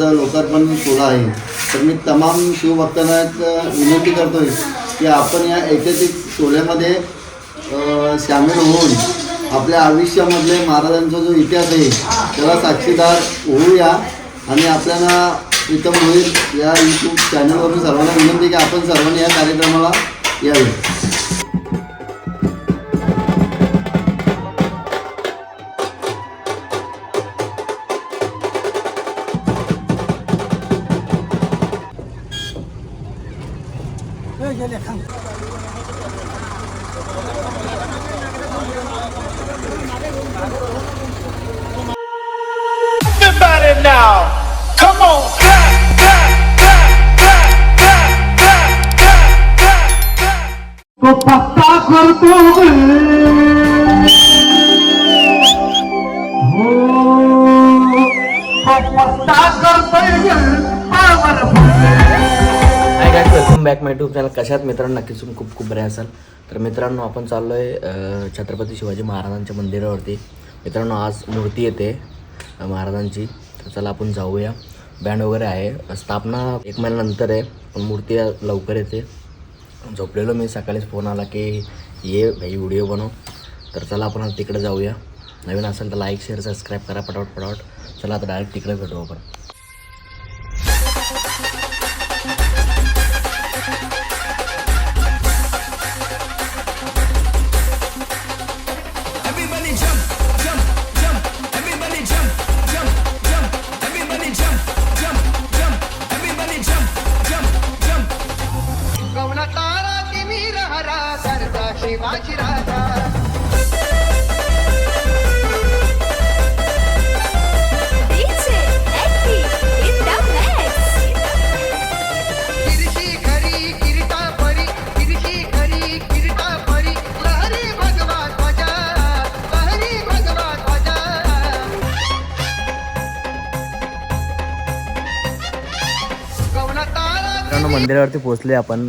या लोकार्पण सोहळा आहे. तर मी तमाम शिवभक्तांना एक विनंती करतोय की आपण या ऐतिहासिक सोहळ्यामध्ये सामील होऊन आपल्या आयुष्यामधले महाराजांचा जो इतिहास आहे त्याला साक्षीदार होऊया. आणि आपल्याला प्रीतम होईल या यूट्यूब चॅनलवरून सर्वांना विनंती की आपण सर्वांनी या कार्यक्रमाला यावे. बॅक माय ट्यूब चॅनल कशात? मित्रांनो नक्कीच तुम्ही खूप खूप बरे असाल तर मित्रांनो आपण चाललो आहे छत्रपती शिवाजी महाराजांच्या मंदिरावरती. मित्रांनो आज मूर्ती येते महाराजांची. तर चला आपण जाऊया. बँड वगैरे आहे. स्थापना एक महिन्यानंतर आहे पण मूर्ती लवकर येते. झोपलेलो मी. सकाळीच फोन आला की ये भाई व्हिडिओ बनव. तर चला आपण तिकडे जाऊया. नवीन असेल तर लाईक शेअर सबस्क्राईब करा पटावट पटावट चला आता डायरेक्ट तिकडे भेटू आपण. शिवाजी राजा मंदिरावरती पोचले आपण.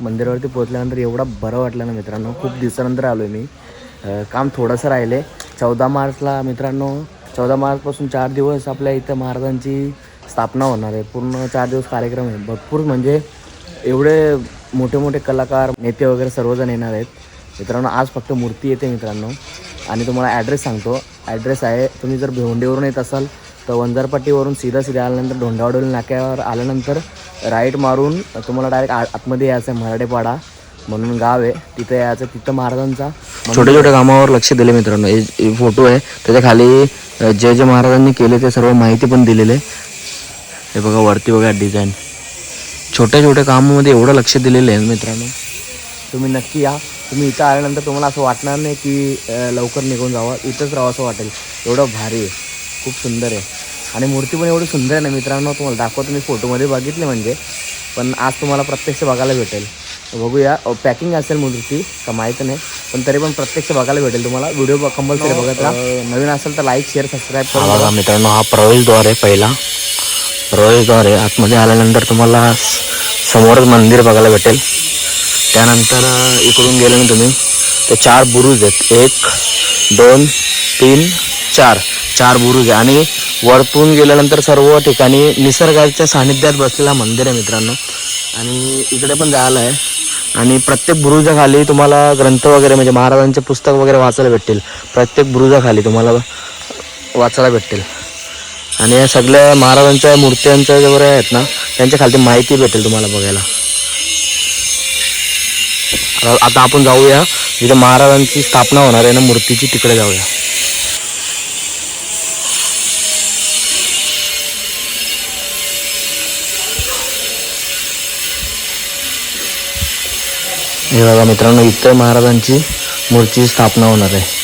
मंदिरावरती पोचल्यानंतर एवढा बरं वाटलं ना मित्रांनो. खूप दिवसानंतर आलो आहे मी काम थोडंसं राहिले चौदा मार्चला मित्रांनो चौदा मार्चपासून चार दिवस आपल्या इथं महाराजांची स्थापना होणार आहे. पूर्ण चार दिवस कार्यक्रम आहे. भरपूर म्हणजे एवढे मोठे मोठे कलाकार नेते वगैरे सर्वजण येणार आहेत. मित्रांनो आज फक्त मूर्ती येते मित्रांनो. आणि तुम्हाला ॲड्रेस सांगतो. ॲड्रेस आहे तुम्ही जर भिवंडीवरून येत असाल तर वंजारपट्टीवरून सीधा सीधा आल्यानंतर ढोंडावडोली नाक्यावर आल्यानंतर राईट मारून तुम्हाला डायरेक्ट आतमध्ये यायचं आहे मराठेपाडा म्हणून गाव आहे. तिथं यायचं तिथं महाराजांचा छोट्या छोट्या कामावर लक्ष दिले मित्रांनो. हे फोटो आहे. त्याच्याखाली जे जे महाराजांनी केले ते सर्व माहिती पण दिलेले हे बघा वरती बघा डिझाईन छोट्या छोट्या कामामध्ये एवढं लक्ष दिलेलं आहे मित्रांनो. तुम्ही नक्की या. तुम्ही इथं आल्यानंतर तुम्हाला असं वाटणार नाही की लवकर निघून जावं. इथंच राहावं असं वाटेल. एवढं भारी आहे. खूप सुंदर आहे. आणि मूर्ती पण एवढी सुंदर आहे ना मित्रांनो तुम्हाला दाखवतो मी फोटोमध्ये बघितले म्हणजे. पण आज तुम्हाला प्रत्यक्ष बघायला भेटेल. बघूया पॅकिंग असेल मूर्ती का माहीत नाही पण तरी पण प्रत्यक्ष बघायला भेटेल तुम्हाला. व्हिडिओ कंपल्सरी बघत राहा. नवीन असेल तर लाईक शेअर सबस्क्राईब करा बघा मित्रांनो हा प्रवेशद्वार आहे पहिला. प्रवेशद्वार आहे. आतमध्ये आल्यानंतर तुम्हाला समोरच मंदिर बघायला भेटेल. त्यानंतर इकडून गेले ना तुम्ही ते चार बुरुज आहेत. एक दोन तीन चार. चार बुरुज आहे. आणि वरतून गेल्यानंतर सर्व ठिकाणी निसर्गाच्या सानिध्यात बसलेला मंदिर आहे मित्रांनो. आणि इकडे पण जायला आहे. आणि प्रत्येक बुरुजाखाली तुम्हाला ग्रंथ वगैरे म्हणजे महाराजांचे पुस्तक वगैरे वाचायला भेटतील. प्रत्येक बुरुजाखाली तुम्हाला वाचायला भेटतील. आणि या सगळ्या महाराजांच्या मूर्त्यांच्या वगैरे आहेत ना त्यांच्या खालती माहिती भेटेल तुम्हाला बघायला. आता- आता आपण जाऊया. जिथे महाराजांची स्थापना होणार आहे ना मूर्तीची तिकडे जाऊया. हे बघा मित्रांनो इथं महाराजांची मूर्ती स्थापना होणार आहे.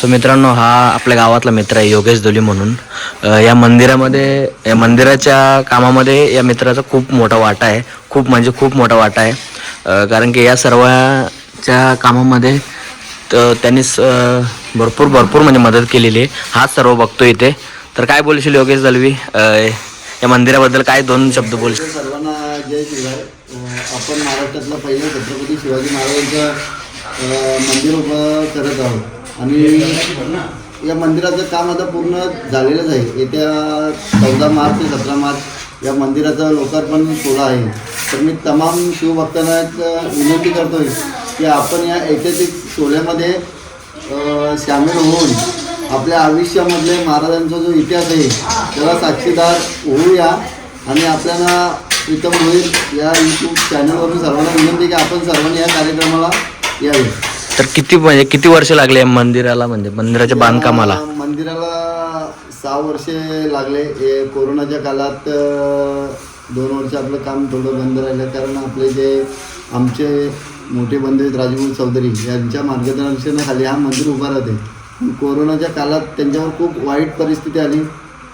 सो मित्रांनो हा आपल्या गावातला मित्र आहे योगेश दोली म्हणून. या मंदिरामध्ये या मंदिराच्या कामामध्ये या मित्राचा खूप मोठा वाटा आहे. खूप म्हणजे खूप मोठा वाटा आहे. कारण की या सर्वच्या कामामध्ये त- त्यांनी स- भरपूर भरपूर म्हणजे मदत केलेली आहे. हाच सर्व बघतो इथे. तर काय बोलशील योगेश दलवी? या मंदिराबद्दल काय दोन शब्द बोल. सर्वांना जय शिवाय. आपण महाराष्ट्रातलं पहिलं छत्रपती शिवाजी महाराजांचं मंदिर उभं करत आहोत. आणि या मंदिराचं काम आता पूर्ण झालेलंच आहे. येत्या चौदा मार्च ते सतरा मार्च या मंदिराचं लोकार्पण सोहळा आहे. तर मी तमाम शिवभक्तांना एक विनंती करतोय की आपण या ऐतिहासिक सोहळ्यामध्ये सामील होऊन आपल्या आयुष्यामधले महाराजांचा जो इतिहास आहे त्याला साक्षीदार होऊया. आणि आपल्याला प्रीतम होईल या यूट्यूब चॅनलवरून सर्वांना विनंती की आपण सर्वांनी या कार्यक्रमाला यावे. तर किती म्हणजे किती वर्ष लागले या मंदिराला म्हणजे मंदिराच्या बांधकामाला? या मंदिराला सहा वर्षे लागले. हे कोरोनाच्या काळात अ, दोन वर्ष आपलं काम थोडं बंद राहिलं. कारण आपले जे आमचे मोठे बंधू आहेत राजभाऊ चौधरी यांच्या मार्गदर्शनाखाली हा मंदिर उभा राहते. कोरोनाच्या काळात त्यांच्यावर खूप वाईट परिस्थिती आली.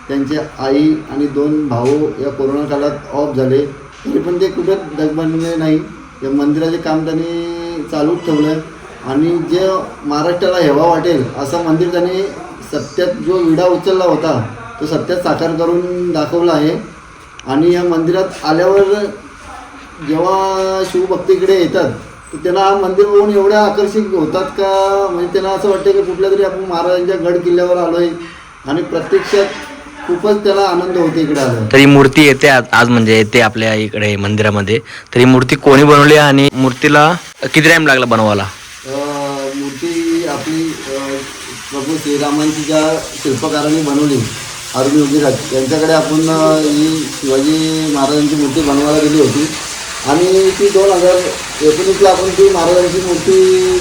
त्यांचे आई आणि दोन भाऊ या कोरोना काळात ऑफ झाले. तरी पण ते कुठं डगबडले नाही. या मंदिराचे काम त्यांनी चालूच ठेवलं आणि जे महाराष्ट्राला हेवा वाटेल असं मंदिर त्यांनी सत्यात जो विडा उचलला होता तो सत्यात साकार करून दाखवला आहे. आणि या मंदिरात आल्यावर जेव्हा शिवभक्तीकडे येतात तर त्यांना हा मंदिर बघून एवढ्या आकर्षित होतात का? म्हणजे त्यांना असं वाटतं की कुठल्या तरी आपण महाराजांच्या गड किल्ल्यावर आलो आहे आणि प्रत्यक्षात खूपच त्याला आनंद होतो इकडे आलो तर ही मूर्ती येते आज आज म्हणजे येते आपल्या इकडे मंदिरामध्ये. तर ही मूर्ती कोणी बनवली आणि मूर्तीला किती टाइम लागला बनवायला? अ, मूर्ती आपली अ, प्रभू श्रीरामांची ज्या शिल्पकारांनी बनवली अरुण योगीराज यांच्याकडे आपण अ, ही शिवाजी महाराजांची मूर्ती बनवायला दिली होती. आणि ती दोन हजार एकोणीसला आपण ती महाराजांची मूर्ती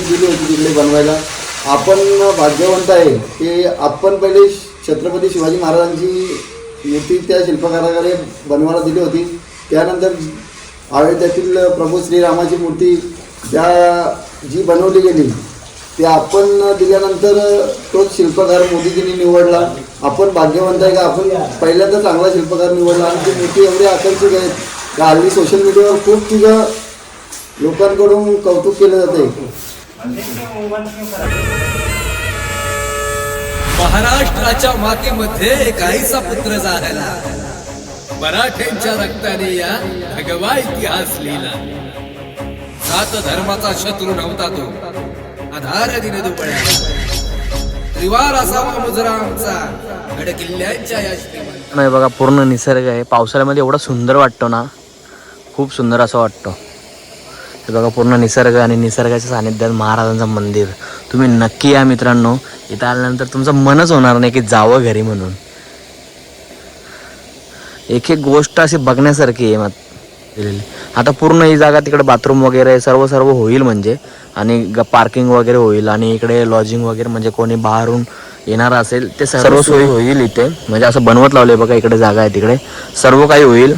दिली होती तिकडे बनवायला. आपण भाग्यवंत आहे की आपण पहिले छत्रपती शिवाजी महाराजांची मूर्ती त्या शिल्पकाराकडे बनवायला दिली होती. त्यानंतर अयोध्यातील प्रभू श्रीरामाची मूर्ती त्या जी बनवली गेली ते आपण दिल्यानंतर तोच शिल्पकार मोदीजींनी निवडला. आपण भाग्यवंत आहे का? आपण पहिल्यांदा चांगला शिल्पकार निवडला आणि ती मूर्ती एवढी आकर्षक आहे. का हल्ली सोशल मीडियावर खूप तुझं लोकांकडून कौतुक केलं जाते. महाराष्ट्राच्या मातीमध्ये काहीसा पुत्र झाला मराठ्यांच्या रक्ताने या भगवा इतिहास लिहिला. सात धर्माचा शत्रू नव्हता तो. आधार दिने दुबळ्या. त्रिवार असावा मुजरा आमचा गड किल्ल्यांच्या या नाही बघा पूर्ण निसर्ग आहे. पावसाळ्यामध्ये एवढा सुंदर वाटतो ना. खूप सुंदर असं वाटतं. हे बघा पूर्ण निसर्ग आणि निसर्गाच्या सानिध्यात महाराजांचं मंदिर. तुम्ही नक्की या मित्रांनो. इथं आल्यानंतर तुमचं मनच होणार नाही की जावं घरी म्हणून. एक एक गोष्ट अशी बघण्यासारखी आहे मग दिलेली. आता पूर्ण ही जागा तिकडे बाथरूम वगैरे सर्व सर्व होईल म्हणजे. आणि पार्किंग वगैरे होईल आणि इकडे लॉजिंग वगैरे म्हणजे कोणी बाहेरून येणार असेल ते सर्व सोयी होईल इथे. म्हणजे असं बनवत लावले बघा इकडे जागा आहे तिकडे. सर्व काही होईल.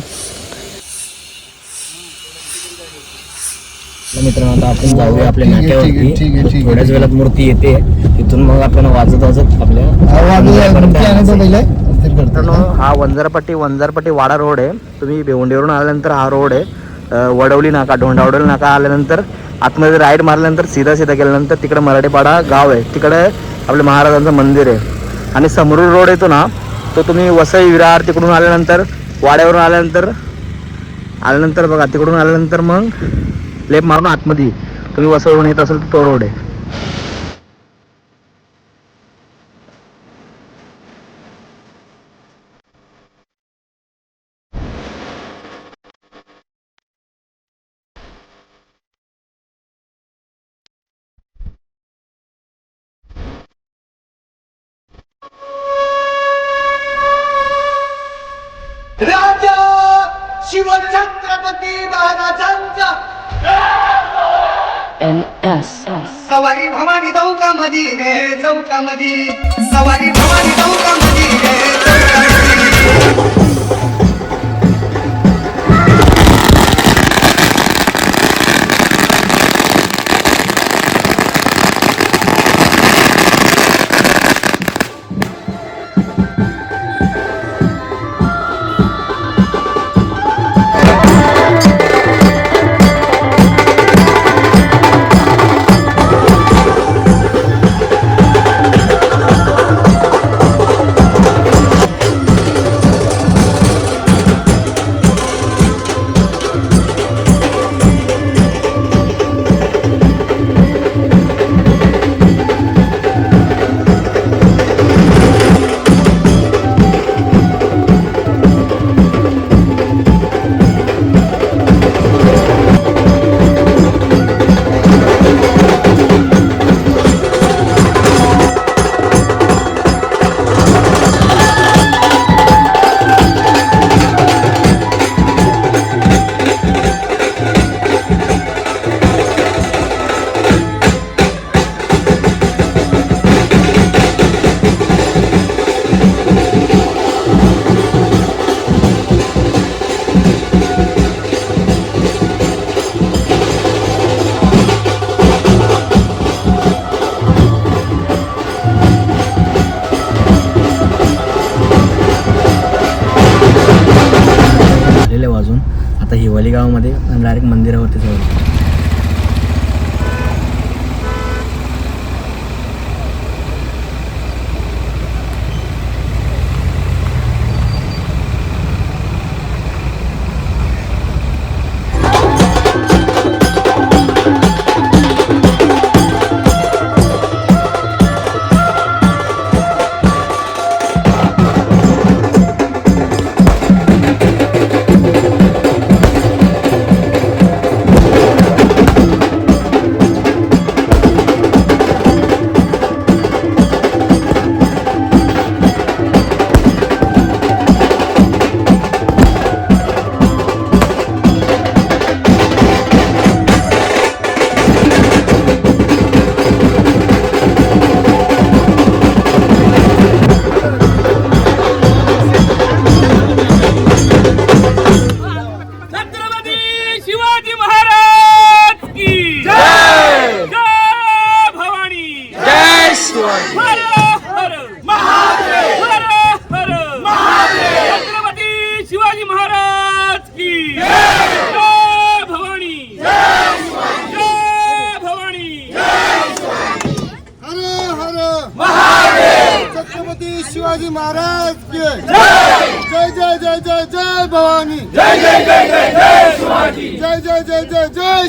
मित्रांनो आता आपण जाऊया आपल्या आहे. थोड्याच वेळात मूर्ती येते. तिथून मग आपण वाजत वाजत आपल्या मित्रांनो हा वंजारपट्टी वंजारपट्टी वाडा रोड आहे. तुम्ही भिवंडीवरून आल्यानंतर हा रोड आहे. वडवली नाका ढोंडावडवली नाका आल्यानंतर आतमध्ये राईड मारल्यानंतर सीधा सीधा गेल्यानंतर तिकडे मराठीपाडा गाव आहे. तिकडे आपल्या महाराजांचं मंदिर आहे. आणि समरूर रोड येतो ना तो तुम्ही वसई विरार तिकडून आल्यानंतर वाड्यावरून आल्यानंतर आल्यानंतर बघा तिकडून आल्यानंतर मग लेप मारून आतमध्ये. तुम्ही वसळून येत असेल तर तो रोड आहे. राजा शिवछत्रपती महाराजांचा सवारी भवानी चौकामधी रे चौकामधी. सवारी भवानी चौकामधी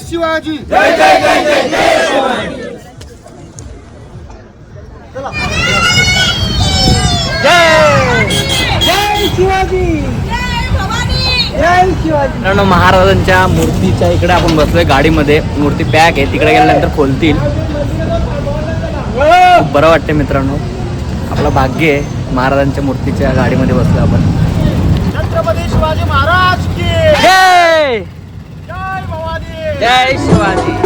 जय जय शिवाजी मित्रांनो महाराजांच्या मूर्तीच्या इकडे आपण बसलोय गाडीमध्ये. मूर्ती पॅक आहे. तिकडे गेल्यानंतर खोलतील. बरं वाटतं मित्रांनो. आपलं भाग्य आहे महाराजांच्या मूर्तीच्या गाडीमध्ये बसलो आपण. छत्रपती शिवाजी महाराज की. जय जय! भवानी जय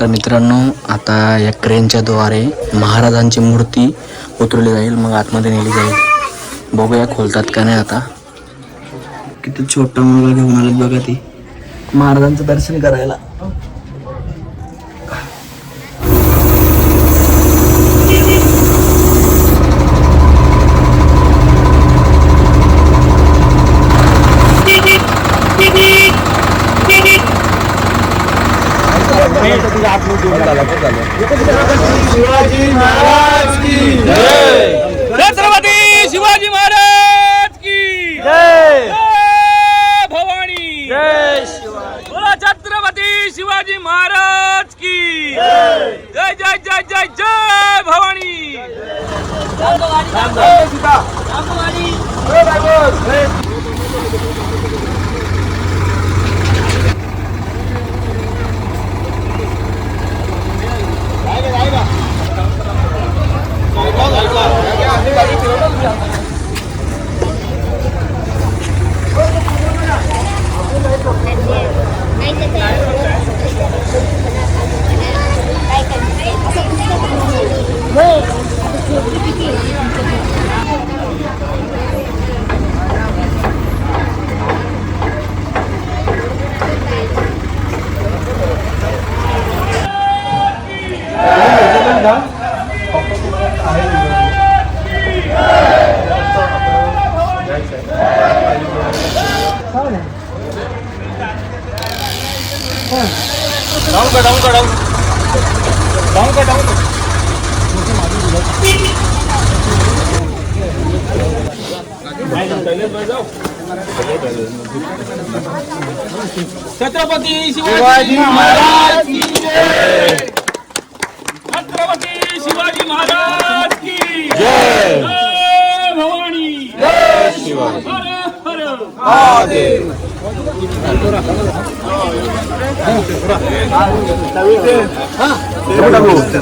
तर मित्रांनो आता या क्रेनच्या द्वारे महाराजांची मूर्ती उतरवली जाईल मग आतमध्ये नेली जाईल. बघूया खोलतात का नाही आता. किती छोटा मुलगा घेऊन आलेत बघा ती. महाराजांचं दर्शन करायला.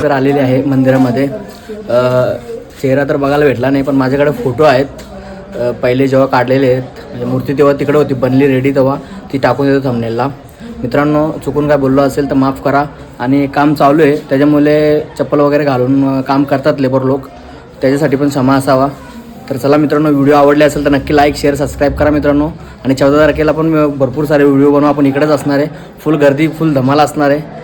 तर आलेले आहे मंदिरामध्ये. चेहरा तर बघायला भेटला नाही पण माझ्याकडे फोटो आहेत. पहिले जेव्हा काढलेले आहेत म्हणजे मूर्ती तेव्हा तिकडे होती बनली रेडी तेव्हा ती टाकून देतो थंबनेलला मित्रांनो चुकून काय बोललो असेल तर माफ करा. आणि काम चालू आहे त्याच्यामुळे चप्पल वगैरे घालून काम करतात लेबर लोक. त्याच्यासाठी पण क्षमा असावा. तर चला मित्रांनो व्हिडिओ आवडले असेल तर नक्की लाईक शेअर सबस्क्राईब करा मित्रांनो. आणि चौदा तारखेला पण भरपूर सारे व्हिडिओ बनवू. आपण इकडेच असणार आहे. फुल गर्दी फुल धमाल असणार आहे.